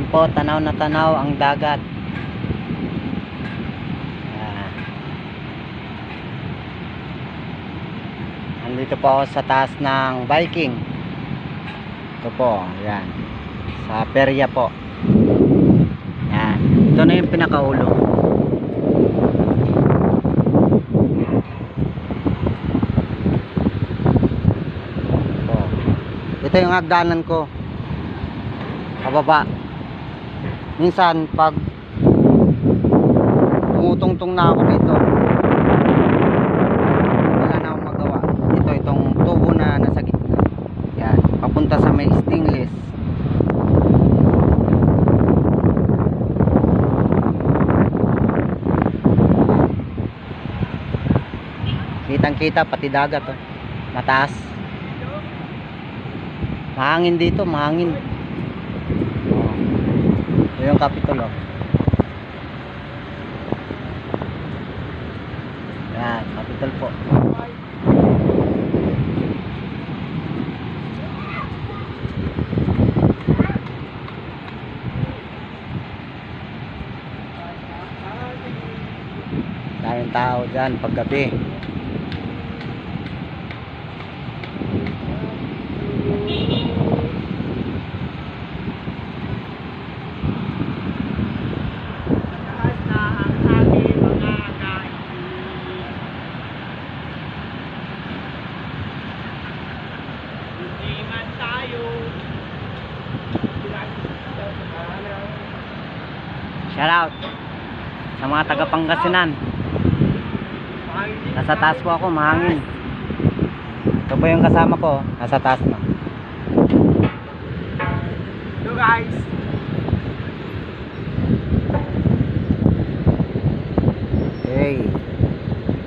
Yan po, tanaw na tanaw ang dagat. Yan. Andito po ako sa taas ng Viking. Ito po, yan. Sa perya po. Yan. Ito na yung pinakaulo. Ito. Yung hagdanan ko. Pababa. Minsan pag tumutungtong na ako dito, wala na akong magawa. Ito itong tubo na nasa gitna. Yan, papunta sa may stingless. Kitang kita pati dagat oh. Mataas. Mahangin dito, mahangin. Oh. Ito yung kapitulo. Yan, kapitol po. Daming tao dyan paggabi. Taas na ang aking mga kain. Hindi man tayo. Shout out sa mga taga Pangasinan. Nasa taas po ako, mahangin. Ito po yung kasama ko, nasa taas na. So guys,